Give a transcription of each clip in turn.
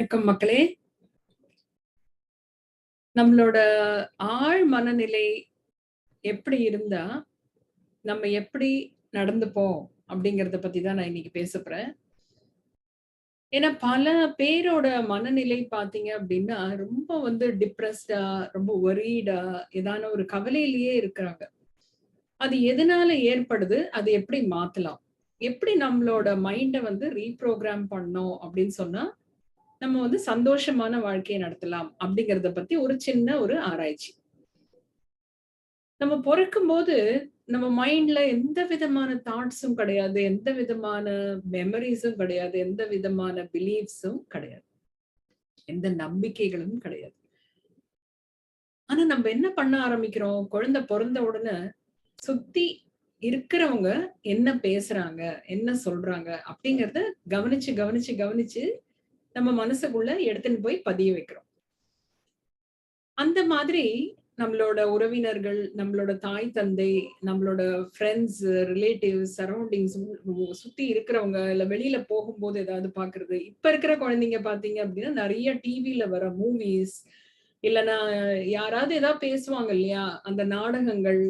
வணக்கம் மக்களே. நம்மளோட ஆழ் மனநிலை எப்படி இருந்தா நம்ம எப்படி நடந்துப்போம் அப்படிங்கறத பத்தி தான் நான் இன்னைக்கு பேச போறேன். ஏன்னா பல பேரோட மனநிலை பாத்தீங்க அப்படின்னா ரொம்ப வந்து டிப்ரெஸ்டா ரொம்ப ஒரீடா ஏதான ஒரு கவலையிலேயே இருக்கிறாங்க. அது எதனால ஏற்படுது? அது எப்படி மாத்தலாம்? எப்படி நம்மளோட மைண்டை வந்து ரீப்ரோக்ராம் பண்ணோம் அப்படின்னு சொன்னா நம்ம வந்து சந்தோஷமான வாழ்க்கையை நடத்தலாம் அப்படிங்கறத பத்தி ஒரு சின்ன ஒரு ஆராய்ச்சி. நம்ம பிறக்கும் போது நம்ம மைண்ட்ல எந்த விதமான தாட்ஸும் கிடையாது எந்த விதமான மெமரிஸும் கிடையாது எந்த விதமான பிலீஃப்ஸும் கிடையாது. எந்த நம்பிக்கைகளும் கிடையாது. ஆனா நம்ம என்ன பண்ண ஆரம்பிக்கிறோம்? குழந்தை பிறந்த உடனே சுத்தி இருக்கிறவங்க என்ன பேசுறாங்க என்ன சொல்றாங்க அப்படிங்கறத கவனிச்சு கவனிச்சு கவனிச்சு நம்ம மனசுக்குள்ள எடுத்துன்னு போய் பதிய வைக்கிறோம். அந்த மாதிரி நம்மளோட உறவினர்கள் நம்மளோட தாய் தந்தை நம்மளோட ஃப்ரெண்ட்ஸ் ரிலேட்டிவ்ஸ் சரௌண்டிங்ஸ் சுத்தி இருக்கிறவங்க இல்ல வெளியில போகும்போது ஏதாவது பாக்குறது. இப்ப இருக்கிற குழந்தைங்க பாத்தீங்க அப்படின்னா நிறைய டிவில வர மூவிஸ் இல்லைன்னா யாராவது ஏதாவது பேசுவாங்க இல்லையா? அந்த நாடகங்கள்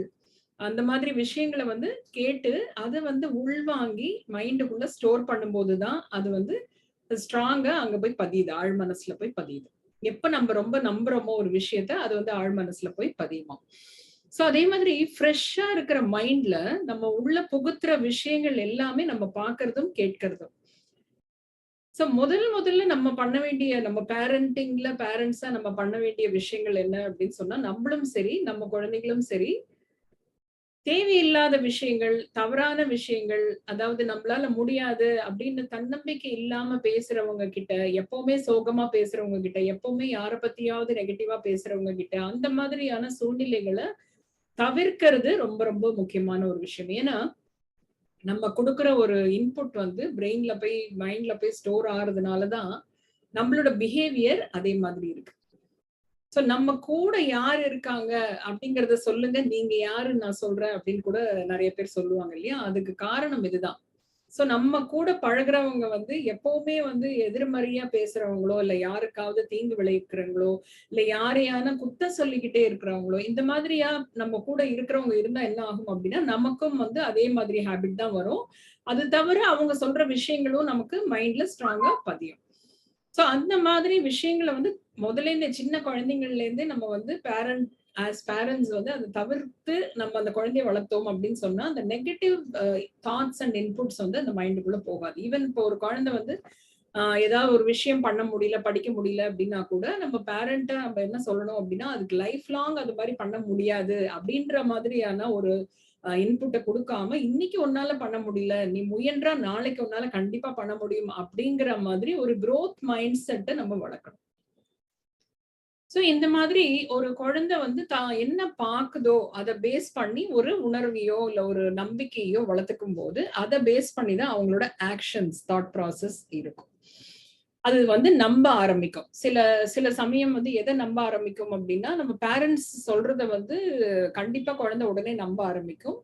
அந்த மாதிரி விஷயங்களை வந்து கேட்டு அதை வந்து உள்வாங்கி மைண்டுக்குள்ள ஸ்டோர் பண்ணும்போது தான் அது வந்து ஸ்ட்ராங்கா அங்க போய் பதியுது ஆழ் மனசுல போய் பதியுது. எப்ப நம்ம ரொம்ப நம்புறோமோ ஒரு விஷயத்த அது வந்து ஆழ் மனசுல போய் பதியுமா? சோ அதே மாதிரி ஃப்ரெஷ்ஷா இருக்கிற மைண்ட்ல நம்ம உள்ள புகுத்துற விஷயங்கள் எல்லாமே நம்ம பாக்குறதும் கேட்கறதும். சோ முதல் முதல்ல நம்ம பண்ண வேண்டிய நம்ம பேரண்டிங்ல பேரண்ட்ஸா நம்ம பண்ண வேண்டிய விஷயங்கள் என்ன அப்படின்னு சொன்னா நம்மளும் சரி நம்ம குழந்தைகளும் சரி தேவையில்லாத விஷயங்கள் தவறான விஷயங்கள் அதாவது நம்மளால முடியாது அப்படின்னு தன்னம்பிக்கை இல்லாம பேசுறவங்க கிட்ட எப்பவுமே சோகமா பேசுறவங்க கிட்ட எப்பவுமே யார பத்தியாவது நெகட்டிவா பேசுறவங்க கிட்ட அந்த மாதிரியான சூழ்நிலைகளை தவிர்க்கிறது ரொம்ப ரொம்ப முக்கியமான ஒரு விஷயம். ஏன்னா நம்ம கொடுக்குற ஒரு இன்புட் வந்து பிரெயின்ல போய் மைண்ட்ல போய் ஸ்டோர் ஆகுறதுனாலதான் நம்மளோட பிஹேவியர் அதே மாதிரி இருக்கு. சோ நம்ம கூட யார் இருக்காங்க அப்படிங்கறத சொல்லுங்க. நீங்க யாரு நான் சொல்றேன் அப்படின்னு கூட நிறைய பேர் சொல்லுவாங்க இல்லையா? அதுக்கு காரணம் இதுதான். சோ நம்ம கூட பழகுறவங்க வந்து எப்பவுமே வந்து எதிர்மறையா பேசுறவங்களோ இல்ல யாருக்காவது தீங்கு விளைவிக்கிறவங்களோ இல்ல யாரையான குத்த சொல்லிக்கிட்டே இருக்கிறவங்களோ இந்த மாதிரியா நம்ம கூட இருக்கிறவங்க இருந்தா என்ன ஆகும் அப்படின்னா நமக்கும் வந்து அதே மாதிரி ஹேபிட் தான் வரும். அது தவிர அவங்க சொல்ற விஷயங்களும் நமக்கு மைண்ட்ல ஸ்ட்ராங்கா பதியும். சோ அந்த மாதிரி விஷயங்களை வந்து முதல்ல இந்த சின்ன குழந்தைங்கள்ல இருந்தே நம்ம வந்து பேரண்ட் ஆஸ் பேரண்ட்ஸ் வந்து அதை தவிர்த்து நம்ம அந்த குழந்தைய வளர்த்தோம் அப்படின்னு சொன்னா அந்த நெகட்டிவ் தாட்ஸ் அண்ட் இன்புட்ஸ் வந்து அந்த மைண்டுக்குள்ள போகாது. ஈவன் இப்போ ஒரு குழந்தை வந்து ஆஹ் ஏதாவது ஒரு விஷயம் பண்ண முடியல படிக்க முடியல அப்படின்னா கூட நம்ம பேரண்ட்ட நம்ம என்ன சொல்லணும் அப்படின்னா அதுக்கு லைஃப் லாங் அது மாதிரி பண்ண முடியாது அப்படின்ற மாதிரியான ஒரு இன்புட்டை கொடுக்காம இன்னைக்கு உன்னால பண்ண முடியல நீ முயன்றா நாளைக்கு உன்னால கண்டிப்பா பண்ண முடியும் அப்படிங்கிற மாதிரி ஒரு குரோத் மைண்ட் செட்டை நம்ம வளர்க்கணும். சோ இந்த மாதிரி ஒரு குழந்தை வந்து தான் என்ன பாக்குதோ அதை பேஸ் பண்ணி ஒரு உணர்வையோ இல்ல ஒரு நம்பிக்கையோ வளர்த்துக்கும் போது அதை பேஸ் பண்ணி தான் அவங்களோட ஆக்ஷன்ஸ் தாட் ப்ராசஸ் இருக்கும். அது வந்து நம்ப ஆரம்பிக்கும். சில சில சமயம் வந்து எதை நம்ப ஆரம்பிக்கும் அப்படின்னா நம்ம பேரண்ட்ஸ் சொல்றத வந்து கண்டிப்பா குழந்தை உடனே நம்ப ஆரம்பிக்கும்.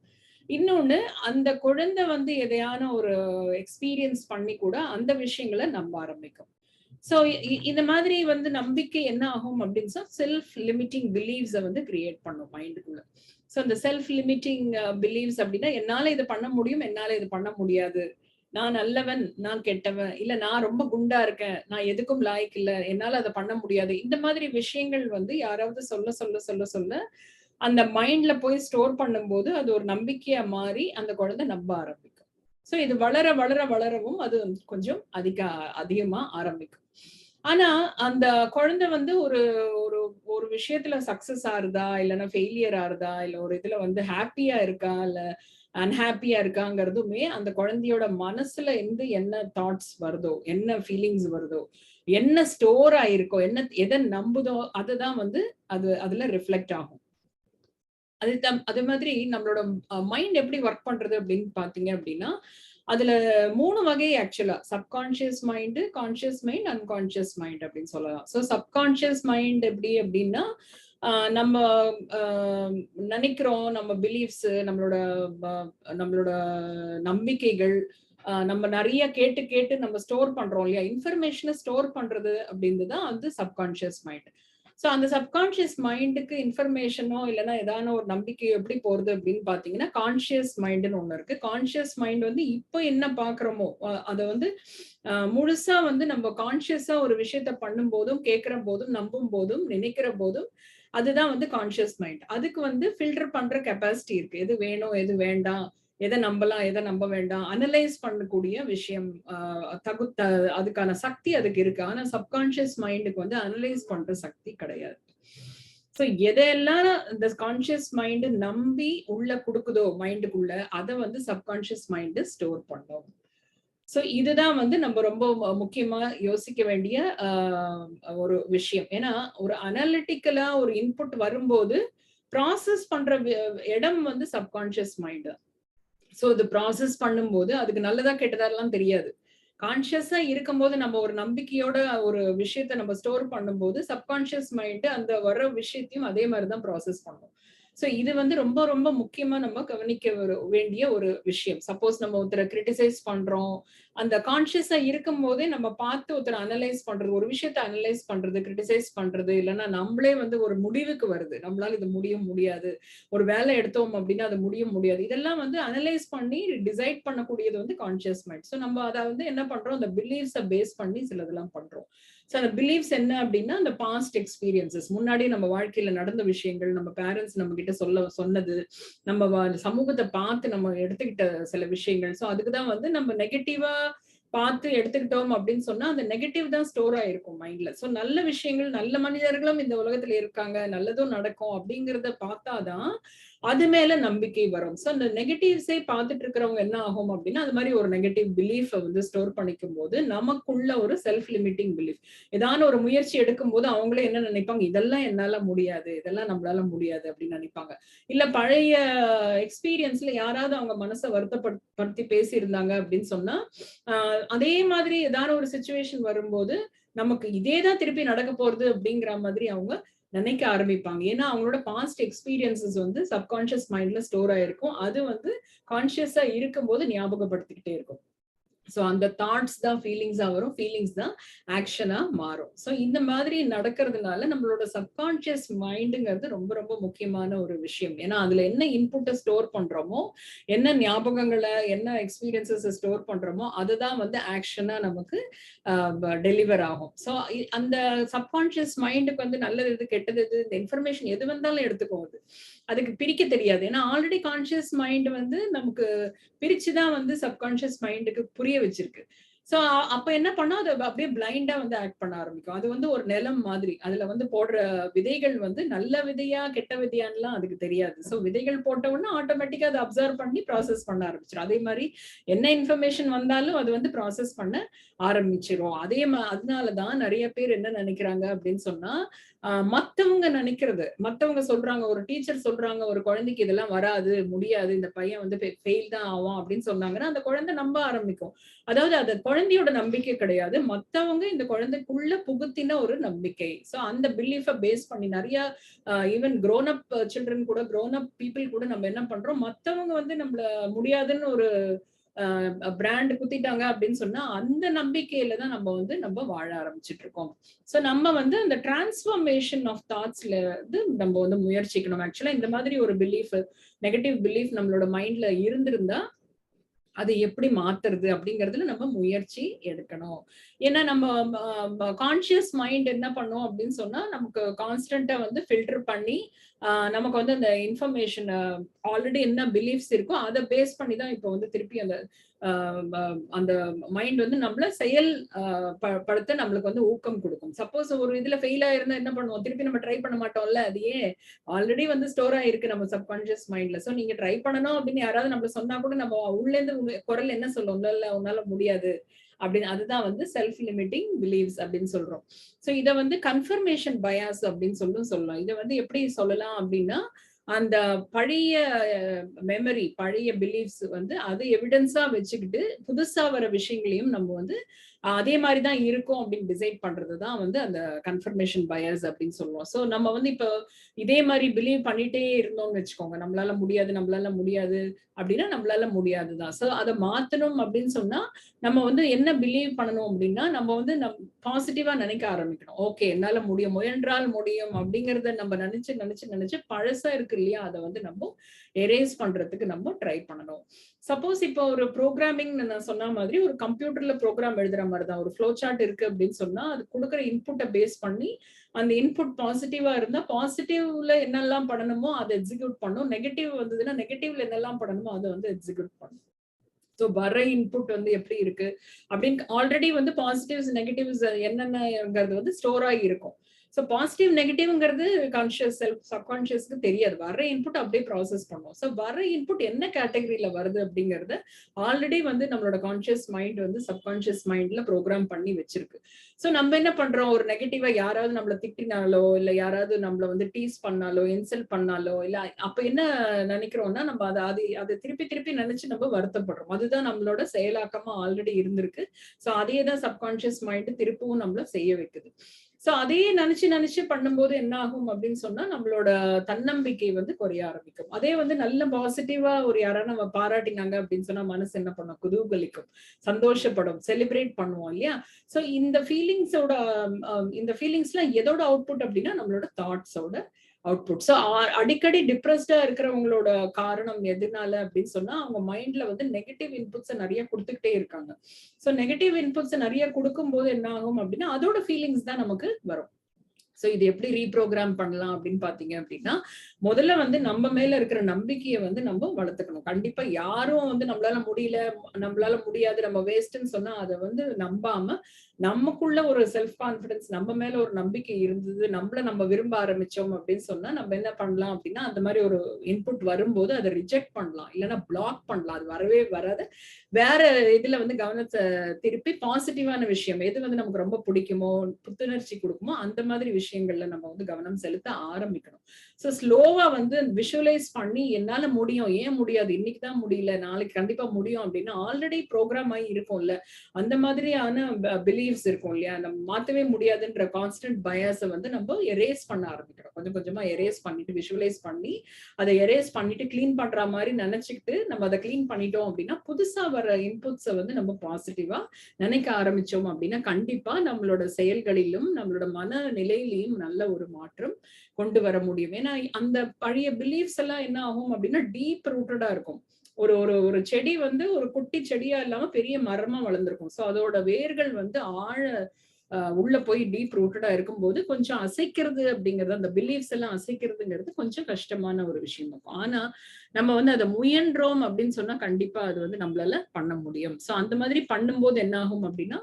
இன்னொன்னு அந்த குழந்தை வந்து எதையான ஒரு எக்ஸ்பீரியன்ஸ் பண்ணி கூட அந்த விஷயங்களை நம்ப ஆரம்பிக்கும். ஸோ இந்த மாதிரி வந்து நம்பிக்கை என்ன ஆகும் அப்படின்னு சொன்னா செல்ஃப் லிமிட்டிங் பிலீவ்ஸை வந்து கிரியேட் பண்ணும் மைண்டுக்குள்ள ஸோ அந்த செல்ஃப் லிமிட்டிங் பிலீவ்ஸ் அப்படின்னா என்னால இது பண்ண முடியும் என்னால இது பண்ண முடியாது. நான் நல்லவன் நான் கெட்டவன் இல்ல நான் ரொம்ப குண்டா இருக்கேன் நான் எதுக்கும் லாய்க்கு இல்ல என்னால அதை பண்ண முடியாது. இந்த மாதிரி விஷயங்கள் வந்து யாராவது சொல்ல சொல்ல சொல்ல சொல்ல அந்த மைண்ட்ல போய் ஸ்டோர் பண்ணும்போது அது ஒரு நம்பிக்கையா மாறி அந்த குழந்தை நம்ப ஆரம்பிக்கும். ஸோ இது வளர வளர வளரவும் அது கொஞ்சம் அதிக அதிகமா ஆரம்பிக்கும். ஆனா அந்த குழந்தை வந்து ஒரு ஒரு ஒரு விஷயத்துல சக்சஸ் ஆறுதா இல்லைன்னா ஃபெயிலியர் ஆறுதா இல்ல ஒரு இதுல வந்து ஹாப்பியா இருக்கா? இல்ல அன்ஹாப்பியா இருக்காங்கிறதுமே அந்த குழந்தையோட மனசுல இருந்து என்ன தாட்ஸ் வருதோ என்ன ஃபீலிங்ஸ் வருதோ என்ன ஸ்டோர் ஆயிருக்கோ என்ன எதை நம்புதோ அதுதான் வந்து அது அதுல ரிஃப்ளெக்ட் ஆகும். அது அதே மாதிரி நம்மளோட மைண்ட் எப்படி ஒர்க் பண்றது அப்படின்னு பாத்தீங்க அப்படின்னா அதுல மூணு வகை actually subconscious mind conscious mind unconscious mind அப்படின்னு சொல்லலாம். ஸோ சப்கான்சியஸ் மைண்ட் எப்படி அப்படின்னா நம்ம நினைக்கிறோம் நம்ம பிலீஃப்ஸ் நம்மளோட நம்மளோட நம்பிக்கைகள் நம்ம நிறைய கேட்டு கேட்டு நம்ம ஸ்டோர் பண்றோம் இல்லையா? இன்ஃபர்மேஷனை ஸ்டோர் பண்றது அப்படின்றது தான் வந்து சப்கான்ஷியஸ் மைண்ட் ஸோ அந்த சப்கான்ஷியஸ் மைண்டுக்கு இன்ஃபர்மேஷனோ இல்லைன்னா ஏதான ஒரு நம்பிக்கை எப்படி போறது அப்படின்னு பாத்தீங்கன்னா கான்ஷியஸ் மைண்டுன்னு ஒன்று இருக்கு. கான்ஷியஸ் மைண்ட் வந்து இப்போ என்ன பாக்குறோமோ அதை வந்து முழுசா வந்து நம்ம கான்ஷியஸா ஒரு விஷயத்த பண்ணும் போதும் கேட்கிற போதும் நம்பும் போதும் நினைக்கிற போதும் அதுதான் வந்து கான்ஷியஸ் மைண்ட் அதுக்கு வந்து ஃபில்டர் பண்ற கெப்பாசிட்டி இருக்கு. எது வேணும் எது வேண்டாம். எதை நம்பலாம் எதை நம்ப வேண்டாம் அனலைஸ் பண்ணக்கூடிய விஷயம் தகுத்த அதுக்கான சக்தி அதுக்கு இருக்கு. ஆனா சப்கான்சியஸ் மைண்டுக்கு வந்து அனலைஸ் பண்ற சக்தி கிடையாது. ஸோ எதையெல்லாம் இந்த கான்சியஸ் மைண்டு நம்பி உள்ள கொடுக்குதோ மைண்டுக்குள்ள அதை வந்து சப்கான்சியஸ் மைண்டு ஸ்டோர் பண்ணும். ஸோ இதுதான் வந்து நம்ம ரொம்ப முக்கியமா யோசிக்க வேண்டிய ஒரு விஷயம். ஏன்னா ஒரு அனலிட்டிக்கலா ஒரு இன்புட் வரும்போது ப்ராசஸ் பண்ற இடம் வந்து சப்கான்சியஸ் மைண்டு ஸோ இது ப்ராசஸ் பண்ணும்போது அதுக்கு நல்லதா கெட்டதாலாம் தெரியாது. கான்சியஸா இருக்கும்போது நம்ம ஒரு நம்பிக்கையோட ஒரு விஷயத்த நம்ம ஸ்டோர் பண்ணும்போது சப்கான்சியஸ் மைண்ட் அந்த வர்ற விஷயத்தையும் அதே மாதிரி தான் ப்ராசஸ் பண்ணும். ஸோ இது வந்து ரொம்ப ரொம்ப முக்கியமா நம்ம கவனிக்க வேண்டிய ஒரு விஷயம். சப்போஸ் நம்ம ஒருத்தரை கிரிட்டிசைஸ் பண்றோம். அந்த கான்சியஸா இருக்கும் போதே நம்ம பார்த்து ஒருத்தரை அனலைஸ் பண்றது ஒரு விஷயத்த அனலைஸ் பண்றது கிரிட்டிசைஸ் பண்றது இல்லைன்னா நம்மளே வந்து ஒரு முடிவுக்கு வருது. நம்மளால இது முடிய முடியாது. ஒரு வேலை எடுத்தோம் அப்படின்னா அது முடிய முடியாது. இதெல்லாம் வந்து அனலைஸ் பண்ணி டிசைட் பண்ணக்கூடியது வந்து கான்சியஸ் மைண்ட் ஸோ நம்ம அதை வந்து என்ன பண்றோம்? அந்த பிலீவ்ஸை பேஸ் பண்ணி சிலதெல்லாம் பண்றோம். ஸோ அந்த பிலீவ்ஸ் என்ன அப்படின்னா அந்த பாஸ்ட் எக்ஸ்பீரியன்சஸ் முன்னாடி நம்ம வாழ்க்கையில நடந்த விஷயங்கள் நம்ம பேரண்ட்ஸ் நம்ம கிட்ட சொல்ல சொன்னது நம்ம சமூகத்தை பார்த்து நம்ம எடுத்துக்கிட்ட சில விஷயங்கள். ஸோ அதுக்கு தான் வந்து நம்ம நெகட்டிவா பார்த்து எடுத்துக்கிட்டோம் அப்படின்னு சொன்னா அந்த நெகட்டிவ் தான் ஸ்டோர் ஆயிருக்கும் மைண்ட்ல ஸோ நல்ல விஷயங்கள் நல்ல மனிதர்களும் இந்த உலகத்துல இருக்காங்க நல்லதும் நடக்கும் அப்படிங்கிறத பார்த்தாதான் அது மேல நம்பிக்கை வரும். ஸோ அந்த நெகட்டிவ்ஸே பார்த்துட்டு இருக்கிறவங்க என்ன ஆகும் அப்படின்னா அது மாதிரி ஒரு நெகட்டிவ் பிலீஃப் வந்து ஸ்டோர் பண்ணிக்கும் போது நமக்குள்ள ஒரு செல்ஃப் லிமிட்டிங் பிலீஃப் ஏதான ஒரு முயற்சி எடுக்கும் போது அவங்களே என்ன நினைப்பாங்க? இதெல்லாம் என்னால முடியாது. இதெல்லாம் நம்மளால முடியாது அப்படின்னு நினைப்பாங்க. இல்ல பழைய எக்ஸ்பீரியன்ஸ்ல யாராவது அவங்க மனசை வருத்தப்படுத்தி பேசியிருந்தாங்க அப்படின்னு சொன்னா அதே மாதிரி ஏதான ஒரு சுச்சுவேஷன் வரும்போது நமக்கு இதே தான் திருப்பி நடக்க போறது அப்படிங்கிற மாதிரி அவங்க நினைக்க ஆரம்பிப்பாங்க. ஏன்னா அவங்களோட பாஸ்ட் எக்ஸ்பீரியன்சஸ் வந்து சப்கான்ஷியஸ் மைண்ட்ல ஸ்டோர் ஆயிருக்கும். அது வந்து கான்சியஸா இருக்கும்போது ஞாபகப்படுத்திக்கிட்டே இருக்கும். ஸோ அந்த தாட்ஸ் தான் ஃபீலிங்ஸாக வரும் ஃபீலிங்ஸ் தான் ஆக்ஷனாக மாறும். ஸோ இந்த மாதிரி நடக்கிறதுனால நம்மளோட சப்கான்ஷியஸ் மைண்டுங்கிறது ரொம்ப ரொம்ப முக்கியமான ஒரு விஷயம். ஏன்னா அதுல என்ன இன்புட்டை ஸ்டோர் பண்றோமோ என்ன ஞாபகங்களை என்ன எக்ஸ்பீரியன்சஸ் ஸ்டோர் பண்றோமோ அதுதான் வந்து ஆக்ஷனா நமக்கு டெலிவர் ஆகும். ஸோ அந்த சப்கான்ஷியஸ் மைண்டுக்கு வந்து நல்லது எது கெட்டது எது இந்த இன்ஃபர்மேஷன் எது வந்தாலும் எடுத்துக்கும் அது அதுக்கு பிரிக்க தெரியாது. ஏன்னா ஆல்ரெடி கான்சியஸ் மைண்ட் வந்து நமக்கு பிரிச்சுதான் வந்து சப்கான்சியஸ் மைண்டுக்கு புரிய வச்சிருக்கு. ஸோ அப்ப என்ன பண்ணா அது அப்படியே பிளைண்டா வந்து ஆக்ட் பண்ண ஆரம்பிக்கும். அது வந்து ஒரு நிலம் மாதிரி. அதுல வந்து போடுற விதைகள் வந்து நல்ல விதையா கெட்ட விதையான்லாம் அதுக்கு தெரியாது. ஸோ விதைகள் போட்ட உடனே ஆட்டோமேட்டிக்கா அதை அப்சர்வ் பண்ணி ப்ராசஸ் பண்ண ஆரம்பிச்சிடும் அதே மாதிரி என்ன இன்ஃபர்மேஷன் வந்தாலும் அது வந்து ப்ராசஸ் பண்ண ஆரம்பிச்சிரும். அதே மா அதனாலதான் நிறைய பேர் என்ன நினைக்கிறாங்க அப்படின்னு சொன்னா மத்தவங்க நினைக்கிறது. மத்தவங்க சொல்றாங்க ஒரு டீச்சர் சொல்றாங்க ஒரு குழந்தைக்கு இதெல்லாம் வராது முடியாது இந்த பையன் வந்து ஃபெயில் தான் ஆகும் அப்படின்னு சொன்னாங்கன்னா அந்த குழந்தை நம்ப ஆரம்பிக்கும். அதாவது அது குழந்தையோட நம்பிக்கை கிடையாது. மத்தவங்க இந்த குழந்தைக்குள்ள புகுத்தின ஒரு நம்பிக்கை. சோ அந்த பிலீஃப பேஸ் பண்ணி நிறைய ஈவன் க்ரோன் அப் சில்ட்ரன் கூட க்ரோன் அப் பீப்புள் கூட நம்ம என்ன பண்றோம்? மத்தவங்க வந்து நம்மள முடியாதுன்னு ஒரு பிராண்ட் குத்திட்டாங்க அப்படின்னு சொன்னா அந்த நம்பிக்கையில தான் நம்ம வந்து நம்ம வாழ ஆரம்பிச்சிட்டு இருக்கோம் ஸோ நம்ம வந்து அந்த டிரான்ஸ்ஃபர்மேஷன் ஆஃப் தாட்ஸ்ல வந்து நம்ம வந்து முயற்சிக்கணும். ஆக்சுவலா இந்த மாதிரி ஒரு பிலீஃப் நெகட்டிவ் பிலீஃப் நம்மளோட மைண்ட்ல இருந்திருந்தா அதை எப்படி மாத்துறது அப்படிங்கறதுல நம்ம முயற்சி எடுக்கணும். ஏன்னா நம்ம கான்சியஸ் மைண்ட் என்ன பண்ணும் அப்படின்னு சொன்னா நமக்கு கான்ஸ்டன்டா வந்து ஃபில்டர் பண்ணி நமக்கு வந்து அந்த இன்ஃபர்மேஷன் ஆல்ரெடி என்ன பிலீஃப்ஸ் இருக்கோ அதை பேஸ் பண்ணி தான் இப்போ வந்து திருப்பி அந்த அந்த மைண்ட் வந்து நம்மள செயல் படுத்த நம்மளுக்கு வந்து ஊக்கம் கொடுக்கும். சப்போஸ் ஒரு இதுல ஃபெயில் ஆயிருந்தா என்ன பண்ணுவோம்? திருப்பி நம்ம ட்ரை பண்ண மாட்டோம்ல? அது ஏன்? ஆல்ரெடி வந்து ஸ்டோர் ஆயிருக்கு நம்ம சப்கான்சியஸ் மைண்ட்ல சோ நீங்க ட்ரை பண்ணணும் அப்படின்னு யாராவது நம்ம சொன்னா கூட நம்ம உள்ள இருந்து குரல் என்ன சொல்லும்? இல்ல உன்னால முடியாது. அப்படின்னு அதுதான் வந்து செல்ஃப் லிமிட்டிங் பிலீவ்ஸ் அப்படின்னு சொல்றோம். ஸோ இதை வந்து கன்ஃபர்மேஷன் பயாஸ் அப்படின்னு சொல்லும் சொல்லலாம். இதை வந்து எப்படி சொல்லலாம் அப்படின்னா அந்த பழைய மெமரி பழைய பிலீஃப்ஸ் வந்து அது எவிடன்ஸா வச்சுக்கிட்டு புதுசா வர விஷயங்களையும் நம்ம வந்து அதே மாதிரி தான் இருக்கும் அப்படின்னு டிசைட் பண்றது தான் வந்து அந்த கன்ஃபர்மேஷன் பயர்ஸ் அப்படின்னு சொல்லுவோம். ஸோ நம்ம வந்து இப்போ இதே மாதிரி பிலீவ் பண்ணிட்டே இருந்தோம்னு வச்சுக்கோங்க. நம்மளால முடியாது நம்மளால முடியாது அப்படின்னா நம்மளால முடியாது தான் ஸோ அதை மாத்தணும் அப்படின்னு சொன்னா நம்ம வந்து என்ன பிலீவ் பண்ணணும் அப்படின்னா நம்ம வந்து நம் பாசிட்டிவா நினைக்க ஆரம்பிக்கணும். ஓகே என்னால முடியும். முயன்றால் முடியும் அப்படிங்கறத நம்ம நினைச்சு நினைச்சு நினைச்சு பழசா இருக்கு இல்லையா? அதை வந்து நம்ம எரேஸ் பண்றதுக்கு நம்ம ட்ரை பண்ணணும். சப்போஸ் இப்போ ஒரு ப்ரோக்ராமிங் நான் சொன்ன மாதிரி ஒரு கம்ப்யூட்டர்ல ப்ரோக்ராம் எழுதுற மாதிரி தான் ஒரு ஃப்ளோ சார்ட் இருக்கு அப்படின்னு சொன்னா அது கொடுக்குற இன்புட்டை பேஸ் பண்ணி அந்த இன்புட் பாசிட்டிவா இருந்தா பாசிட்டிவ்ல என்னெல்லாம் பண்ணணுமோ அதை எக்ஸிக்யூட் பண்ணும். நெகட்டிவ் வந்ததுன்னா நெகட்டிவ்ல என்னெல்லாம் பண்ணணுமோ அதை வந்து எக்ஸிக்யூட் பண்ணும். ஸோ வர இன்புட் வந்து எப்படி இருக்கு? அப்படின்னு ஆல்ரெடி வந்து பாசிட்டிவ்ஸ் நெகட்டிவ்ஸ் என்னென்னங்கிறது வந்து ஸ்டோர் ஆகி இருக்கும். ஸோ பாசிட்டிவ் நெகட்டிவ்ங்கிறது கான்ஷியஸ் செல்ஃப் சப்கான்ஷியஸ்க்கு தெரியாது. வர இன்புட் அப்படியே ப்ராசஸ் பண்ணுவோம் ஸோ வர இன்புட் என்ன கேட்டகரியில வருது அப்படிங்கறத ஆல்ரெடி வந்து நம்மளோட கான்ஷியஸ் மைண்ட் வந்து சப்கான்ஷியஸ் மைண்ட்ல ப்ரோக்ராம் பண்ணி வச்சிருக்கு. ஸோ நம்ம என்ன பண்றோம்? ஒரு நெகட்டிவா யாராவது நம்மள திட்டினாலோ இல்ல யாராவது நம்மள வந்து டீஸ் பண்ணாலோ இன்சல்ட் பண்ணாலோ இல்ல அப்ப என்ன நினைக்கிறோம்னா நம்ம அதை அது அதை திருப்பி திருப்பி நினைச்சு நம்ம வருத்தப்படுறோம். அதுதான் நம்மளோட செயலாக்கமா ஆல்ரெடி இருந்திருக்கு. ஸோ அதே தான் சப்கான்ஷியஸ் மைண்ட் திருப்பவும் நம்மள செய்ய வைக்குது. சோ அதையே நினைச்சு நினைச்சு பண்ணும்போது என்ன ஆகும் அப்படின்னு சொன்னா நம்மளோட தன்னம்பிக்கை வந்து குறைய ஆரம்பிக்கும். அதே வந்து நல்ல பாசிட்டிவா ஒரு யாராவது நம்ம பாராட்டினாங்க அப்படின்னு சொன்னா மனசு என்ன பண்ணும்? குதூகலிக்கும். சந்தோஷப்படும். செலிப்ரேட் பண்ணுவோம் இல்லையா? சோ இந்த ஃபீலிங்ஸோட இந்த ஃபீலிங்ஸ்லாம் எதோட அவுட்புட் அப்படின்னா நம்மளோட தாட்ஸோட அவுட்புட் ஸோ அடிக்கடி டிப்ரெஸ்டா இருக்கிறவங்களோட காரணம் எதனால அப்படின்னு சொன்னா அவங்க மைண்ட்ல வந்து நெகட்டிவ் இன்புட்ஸை நிறைய கொடுத்துக்கிட்டே இருக்காங்க. ஸோ நெகட்டிவ் இன்புட்ஸ் நிறைய கொடுக்கும் போது என்ன ஆகும் அப்படின்னா அதோட ஃபீலிங்ஸ் தான் நமக்கு வரும். ஸோ இது எப்படி ரீப்ரோக்ராம் பண்ணலாம் அப்படின்னு பாத்தீங்க அப்படின்னா முதல்ல வந்து நம்ம மேல இருக்கிற நம்பிக்கையை வந்து நம்ம வளர்த்துக்கணும். கண்டிப்பா யாரும் வந்து நம்மளால முடியல நம்மளால முடியாது நம்ம வேஸ்ட்னு சொன்னா அதை வந்து நம்பாம நமக்குள்ள ஒரு செல்ஃப் கான்பிடன்ஸ் நம்ம மேல ஒரு நம்பிக்கை இருந்தது நம்மள நம்ம விரும்ப ஆரம்பிச்சோம் அப்படின்னு சொன்னா நம்ம என்ன பண்ணலாம் அப்படின்னா அந்த மாதிரி ஒரு இன்புட் வரும்போது அதை ரிஜெக்ட் பண்ணலாம். இல்லைன்னா பிளாக் பண்ணலாம். அது வரவே வராது. வேற இதுல வந்து கவனத்தை திருப்பி பாசிட்டிவான விஷயம் எது வந்து நமக்கு ரொம்ப பிடிக்குமோ புத்துணர்ச்சி கொடுக்குமோ அந்த மாதிரி விஷயங்கள்ல நம்ம வந்து கவனம் செலுத்த ஆரம்பிக்கணும். ஸோ ஸ்லோவா வந்து விஷுவலைஸ் பண்ணி என்னால முடியும். ஏன் முடியாது? இன்னைக்கு தான் முடியல. நாளைக்கு கண்டிப்பா முடியும் அப்படின்னா ஆல்ரெடி ப்ரோக்ராம் ஆகி இருக்கும்ல. அந்த மாதிரியான பிலீவ்ஸ் இருக்கும் இல்லையா? நம்ம மாத்தவே முடியாதுன்ற கான்ஸ்டன்ட் பயாஸை வந்து நம்ம எரேஸ் பண்ண ஆரம்பிக்கிறோம். கொஞ்சம் கொஞ்சமா எரேஸ் பண்ணிட்டு விஷுவலைஸ் பண்ணி அதை எரேஸ் பண்ணிட்டு கிளீன் பண்ற மாதிரி நினைச்சுக்கிட்டு நம்ம அதை கிளீன் பண்ணிட்டோம் அப்படின்னா புதுசா வர இன்புட்ஸை வந்து நம்ம பாசிட்டிவா நினைக்க ஆரம்பிச்சோம் அப்படின்னா கண்டிப்பா நம்மளோட செயல்களிலும் நம்மளோட மன நிலையிலையும் நல்ல ஒரு மாற்றம் கொண்டு வர முடியும். ஏன்னா அந்த பழைய பிலீஃப்ஸ் எல்லாம் என்ன ஆகும் அப்படின்னா டீப் ரூட்டடா இருக்கும். ஒரு ஒரு ஒரு செடி வந்து ஒரு குட்டி செடியா இல்லாம பெரிய மரமா வளர்ந்துருக்கும். சோ அதோட வேர்கள் வந்து ஆழ உள்ள போய் டீப் ரூட்டடா இருக்கும்போது கொஞ்சம் அசைக்கிறது அப்படிங்கிறது அந்த பிலீஃப்ஸ் எல்லாம் அசைக்கிறதுங்கிறது கொஞ்சம் கஷ்டமான ஒரு விஷயம் இருக்கும். ஆனா நம்ம வந்து அதை முயன்றோம் அப்படின்னு சொன்னா கண்டிப்பா அது வந்து நம்மளால பண்ண முடியும். சோ அந்த மாதிரி பண்ணும்போது என்ன ஆகும் அப்படின்னா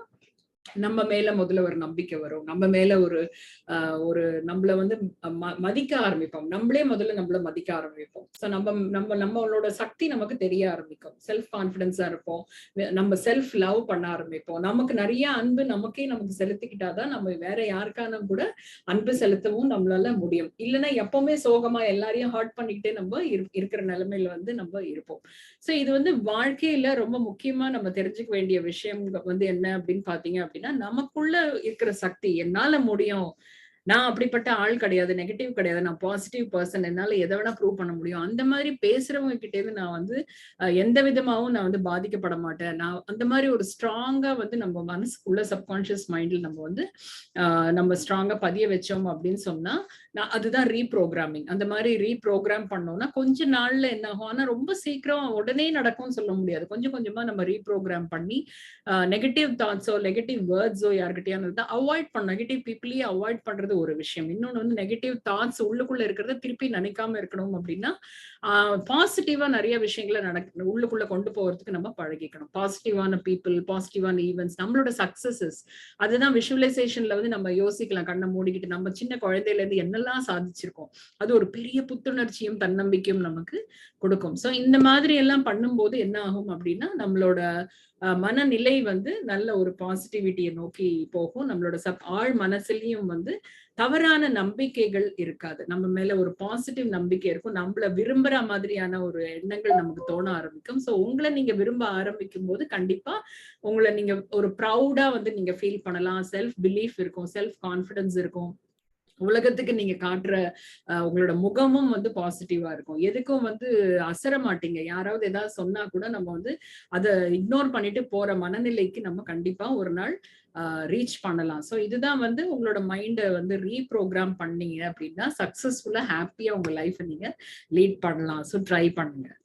நம்ம மேல முதல்ல ஒரு நம்பிக்கை வரும். நம்ம மேல ஒரு ஆஹ் ஒரு நம்மள வந்து மதிக்க ஆரம்பிப்போம். நம்மளே முதல்ல நம்மள மதிக்க ஆரம்பிப்போம். ஸோ நம்ம நம்ம நம்மளோட சக்தி நமக்கு தெரிய ஆரம்பிக்கும். செல்ஃப் கான்பிடன்ஸா இருப்போம். நம்ம செல்ஃப் லவ் பண்ண ஆரம்பிப்போம். நமக்கு நிறைய அன்பு நமக்கே நமக்கு செலுத்திக்கிட்டாதான் நம்ம வேற யாருக்கான கூட அன்பு செலுத்தவும் நம்மளால முடியும். இல்லைன்னா எப்பவுமே சோகமா எல்லாரையும் ஹர்ட் பண்ணிக்கிட்டே நம்ம இருக்கிற நிலைமையில வந்து நம்ம இருப்போம். ஸோ இது வந்து வாழ்க்கையில ரொம்ப முக்கியமா நம்ம தெரிஞ்சுக்க வேண்டிய விஷயம் வந்து என்ன அப்படின்னு பாத்தீங்க அப்படின்னா நமக்குள்ள இருக்கிற சக்தி என்னால முடியும் நான் அப்படிப்பட்ட ஆள் கிடையாது நெகட்டிவ் கிடையாது நான் பாசிட்டிவ் பர்சன் என்னால எதை வேணா ப்ரூவ் பண்ண முடியும். அந்த மாதிரி பேசுறவங்க கிட்டே இருந்து நான் வந்து எந்த விதமாவும் நான் வந்து பாதிக்கப்பட மாட்டேன். நான் அந்த மாதிரி ஒரு ஸ்ட்ராங்கா வந்து நம்ம மனசுக்குள்ள சப்கான்சியஸ் மைண்ட்ல நம்ம வந்து நம்ம ஸ்ட்ராங்கா பதிய வச்சோம் அப்படின்னு சொன்னா நான் அதுதான் ரீப்ரோக்ராமிங் அந்த மாதிரி ரீப்ரோக்ராம் பண்ணோம்னா கொஞ்ச நாள்ல என்ன ஆகும்? ஆனா ரொம்ப சீக்கிரம் உடனே நடக்கும்னு சொல்ல முடியாது. கொஞ்சம் கொஞ்சமா நம்ம ரீப்ரோக்ராம் பண்ணி நெகட்டிவ் தாட்ஸோ நெகட்டிவ் வேர்ட்ஸோ யார்கிட்டயானு அவாய்ட் பண்ண நெகட்டிவ் பீப்புளையே அவாய்ட் பண்றது ஒரு விஷயம். இன்னொன்னு வந்து நெகட்டிவ் தாட்ஸ் உள்ளுக்குள்ள இருக்கிறத திருப்பி நினைக்காம இருக்கணும் அப்படின்னா பாசிட்டிவா நிறைய விஷயங்களை நடக்க உள்ளுக்குள்ள கொண்டு போறதுக்கு நம்ம பழகிக்கணும். பாசிட்டிவான பீப்புள் பாசிட்டிவான ஈவெண்ட்ஸ் நம்மளோட சக்சஸஸ் அதுதான் விஷுவலைசேஷன்ல வந்து நம்ம யோசிக்கலாம். கண்ணை மூடிக்கிட்டு நம்ம சின்ன குழந்தையில இருந்து என்னெல்லாம் சாதிச்சிருக்கோம். அது ஒரு பெரிய புத்துணர்ச்சியும் தன்னம்பிக்கையும் நமக்கு கொடுக்கும். சோ இந்த மாதிரி எல்லாம் பண்ணும்போது என்ன ஆகும் அப்படின்னா நம்மளோட மனநிலை வந்து நல்ல ஒரு பாசிட்டிவிட்டியை நோக்கி போகும். நம்மளோட சப் ஆழ் மனசுலயும் வந்து தவறான நம்பிக்கைகள் இருக்காது. நம்ம மேல ஒரு பாசிட்டிவ் நம்பிக்கை இருக்கும். நம்மள விரும்புற மாதிரியான ஒரு எண்ணங்கள் நமக்கு தோண ஆரம்பிக்கும். சோ உங்களை நீங்க விரும்ப ஆரம்பிக்கும் போது கண்டிப்பா உங்களை நீங்க ஒரு ப்ரௌடா வந்து நீங்க ஃபீல் பண்ணலாம். செல்ஃப் பிலீஃப் இருக்கும். செல்ஃப் கான்பிடன்ஸ் இருக்கும். உலகத்துக்கு நீங்க காட்டுற உங்களோட முகமும் வந்து பாசிட்டிவா இருக்கும். எதுக்கும் வந்து அசர மாட்டீங்க. யாராவது ஏதாவது சொன்னா கூட நம்ம வந்து அதை இக்னோர் பண்ணிட்டு போற மனநிலைக்கு நம்ம கண்டிப்பா ஒரு நாள் ரீச் பண்ணலாம். ஸோ இதுதான் வந்து உங்களோட மைண்டை வந்து ரீப்ரோக்ராம் பண்ணீங்க அப்படின்னா சக்சஸ்ஃபுல்லா ஹாப்பியா உங்க லைஃப்பை நீங்க லீட் பண்ணலாம். ஸோ ட்ரை பண்ணுங்க.